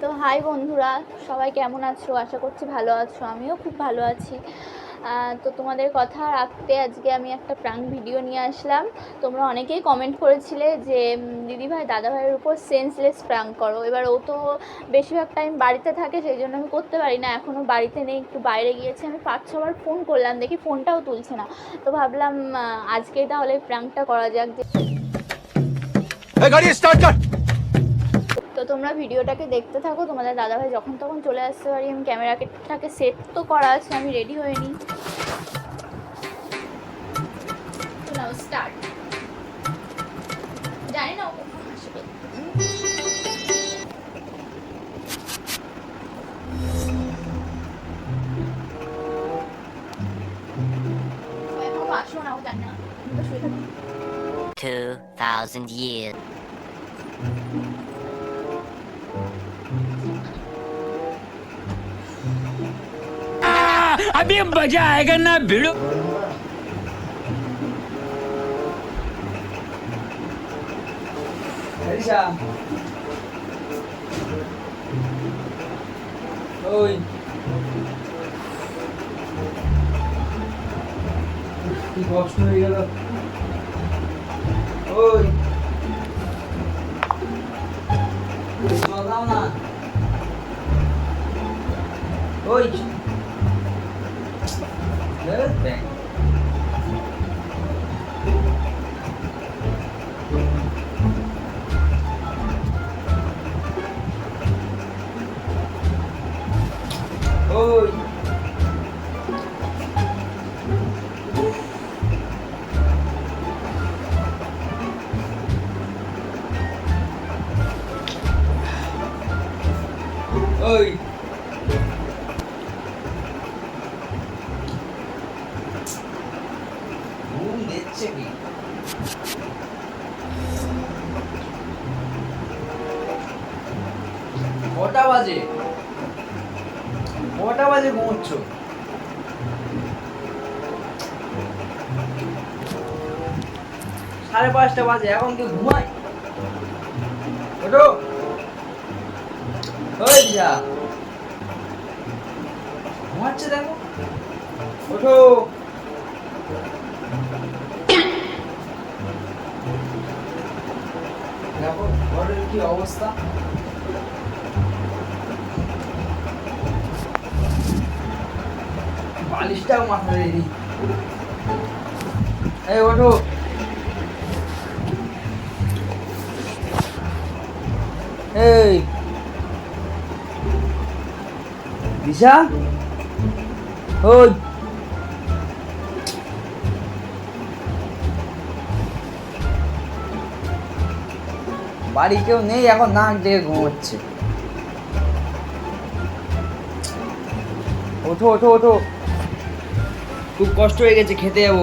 তো হাই বন্ধুরা সবাই কেমন আছো? আশা করছি ভালো আছো। আমিও খুব ভালো আছি। তো তোমাদের কথা রাখতে আজকে আমি একটা প্রাঙ্ক ভিডিও নিয়ে আসলাম। তোমরা অনেকেই কমেন্ট করেছিলে যে দিদিভাই, দাদাভাইয়ের উপর সেন্সলেস প্রাঙ্ক করো। এবার ও তো বেশিরভাগ টাইম বাড়িতে থাকে, সেই জন্য আমি করতে পারি না। এখনও বাড়িতে নেই, একটু বাইরে গিয়েছি। আমি পাঁচ ছবার ফোন করলাম, দেখি ফোনটাও তুলছে না। তো ভাবলাম আজকেই তাহলে প্রাঙ্কটা করা যাক যে গাড়ি স্টার্ট কর। তো তোমরা ভিডিওটাকে দেখতে থাকো। তোমাদের দাদাভাই যখন তখন চলে আসতে পারি। আমি ক্যামেরাটাকে সেট তো করা আছে আমি রেডি হয়ে নিই। থাকি। 2,000 years. अभी मजा आएगा ना भिड़ो Aisha. ওই কি কষ্ট হয়ে গেল ওই জল দাও না ওই ওই। ঘুম দিচ্ছে কি? কটা বাজে? কটা বাজে ঘুমোচ্ছ? সাড়ে পাঁচটা বাজে, এখন কি ঘুমায় ওঠো। ওই যা। ঘুমাচ্ছে দেখো। ওঠো। দেখো, ঘরের কি অবস্থা? বালিশটাও মাথা দিয়ে দিই। এই, ওঠো। এই। দিশা ওই বাড়ি কেউ নেই, এখন নাক ডেকে ঘুমোচ্ছে। ওঠো ওঠো ওঠো। খুব কষ্ট হয়ে গেছে, খেতে যাব।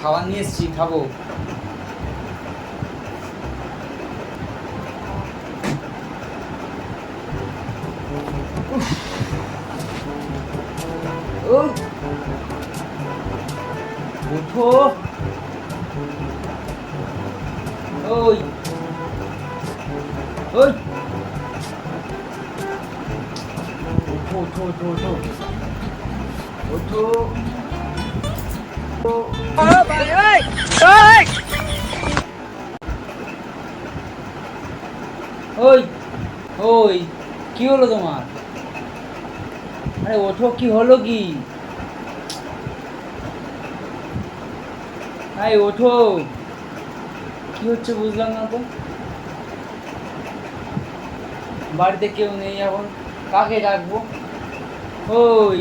খাবার নিয়ে এসছি, খাব। ওঠো ওই ওই ওই ওই কি হলো তোমার? আরে ওঠো কি হলো কি? আরে ওঠো। কি হচ্ছে বুঝলাম না তো। বাড়িতে কেউ নেই এখন। কাকে ডাকবো? ওই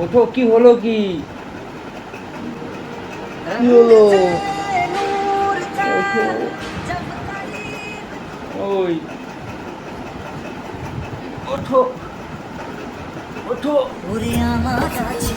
ওঠো কি হলো কি? কি হলো? ওঠো। ওই ওঠো। ওঠো। ওরে আমার আছে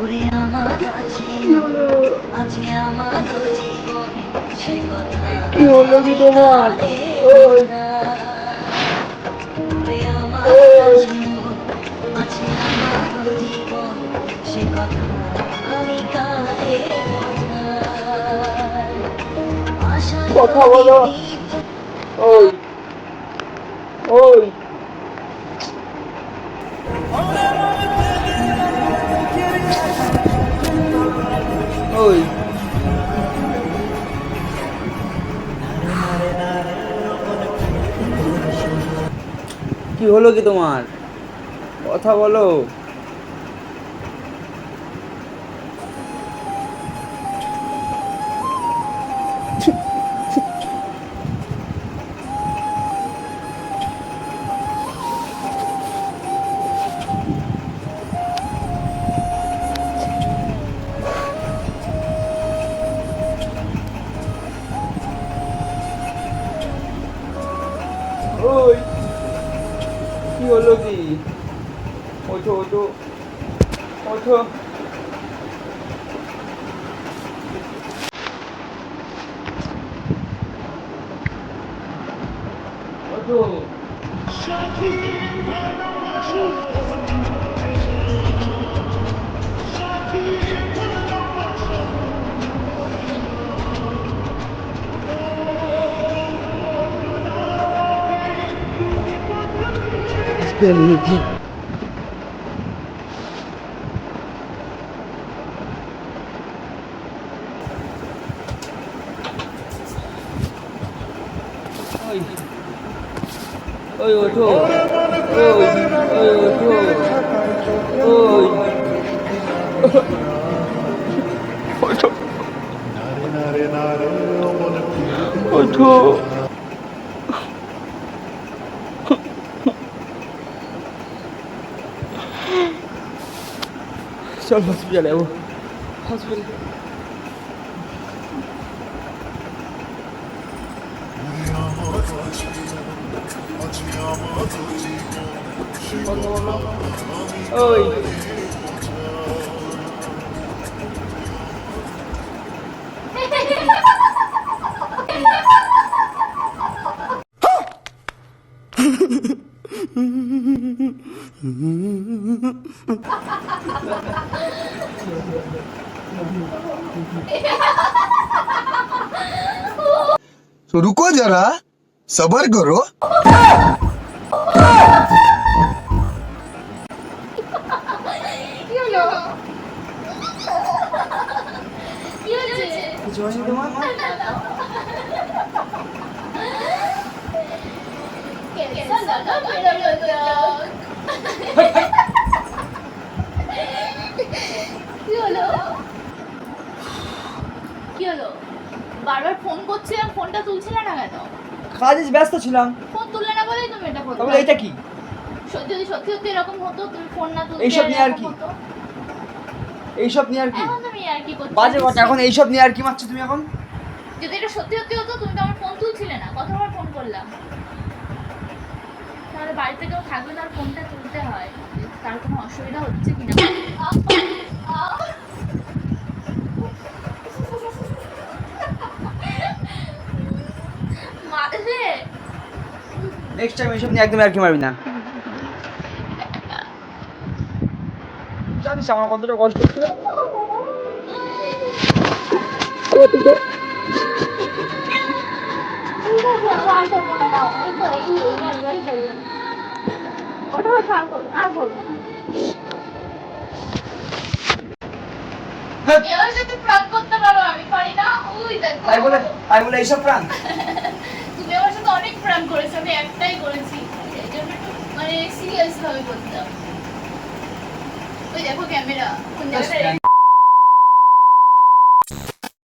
ওরে আমার আছে আমার কি হলো কি তোমার কথা বলো। ওই। ওই। ওই। কি হলো কি তোমার? কথা বলো। ওই কি হলো কি? ওঠো ওঠো ওঠো। ওঠো। ওই ওই ওঠো ওই ওই ওঠো ওই ওঠো চল হসপিটালে যাব হসপিটালে ওই तो रुको जरा सबर करो কি হলো? বারবার ফোন করছিলাম ফোনটা তুলছিলে না কেন? কাজে ব্যস্ত ছিলাম। ফোন তুললে না বলেই তুমি এটা করতে তবে এটা কি? সত্যি যদি সত্যি সত্যি এরকম হতো তুমি ফোন না তুলতে এইসব নিয়ে আর কি? এইসব নিয়ে আর কি? এখন তুমি আর কি বাজে কথা এখন এইসব নিয়ে আর কি মারছো তুমি এখন? যদি এটা সত্যি সত্যি হতো তুমি তো আমার ফোন তুলছিলে না। কতবার ফোন করলাম? তাহলে বাড়িতে কেউ থাকলে তার ফোনটা তুলতে হয়। তার কোনো অসুবিধা হচ্ছে কিনা? নেক্সট টাইম এইসব নিয়ে একদম আর কি মারবি না। জানিস আমার কতটা কষ্ট এইসব প্রাণ তুমি আমার সাথে অনেক প্রাণ করেছ আমি একটাই করেছি মানে সিরিয়াস ভাবে বলতাম ওই দেখো ক্যামেরা কোন জায়গাটা